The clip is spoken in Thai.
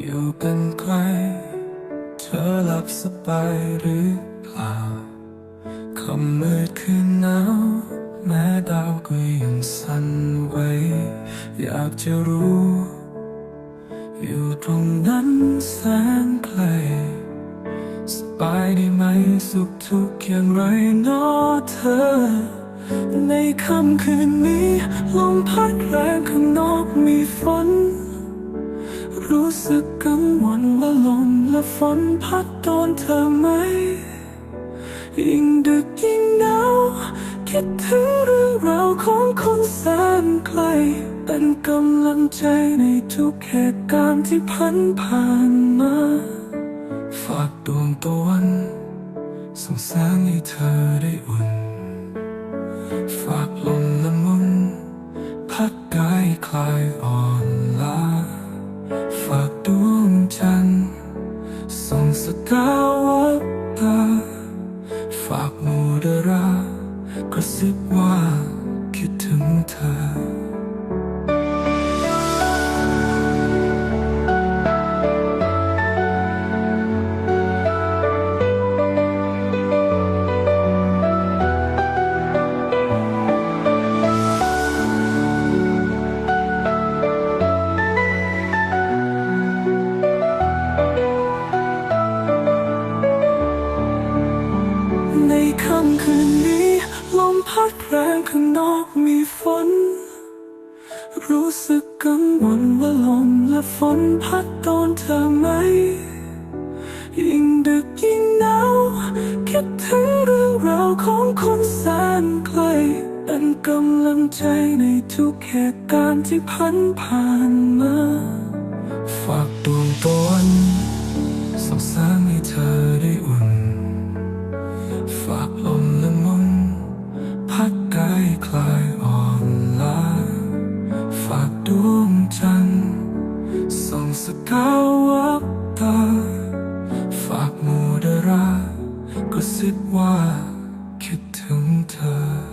อยู่เป็นใคร เธอหลับสบายหรือเปล่าคำมืดคืนหนาวแม้ดาวก็ยังสั่นไหวอยากจะรู้ อยู่ตรงนั้นแสนไกล สบายดีไหมสุขทุกข์อย่างไรนอเธอ ในค่ำคืนนี้ ลมพัดแรงข้างนอกมีฝน รู้สึกกังวลว่าลมและฝนพัดโดนเธอไหม ยิ่งดึกยิ่งหนาวคิดถึงเรื่องราวของคนแสนไกล เป็นกำลังใจในทุกเหตุการณ์ที่พันผ่านมา ฝากดวงตะวันส่องแสงให้เธอได้อุ่น ฝากลมละมุน พัดกายคลายอ่อนล้าาวบตา ฝากมูดรากระซิบว่าคิดถึงเธอ กมีฝน รู้สึกกังวลว่าลมและฝนพัดโดนเธอไหม ยิ่งดึกยิ่งหนาวคิดถึงเรื่องราวของคนแสนไกล เป็นกำลังใจในทุกเหตุการณ์ที่พันผ่านมา ฝากดวงตนส่องแสงให้เธอได้อุ่น ฝากลมละมุนพัดกายคลา วงจันทร์ส่องสกาววับตา ฝากมูดรากระซิบว่าคิดถึงเธอ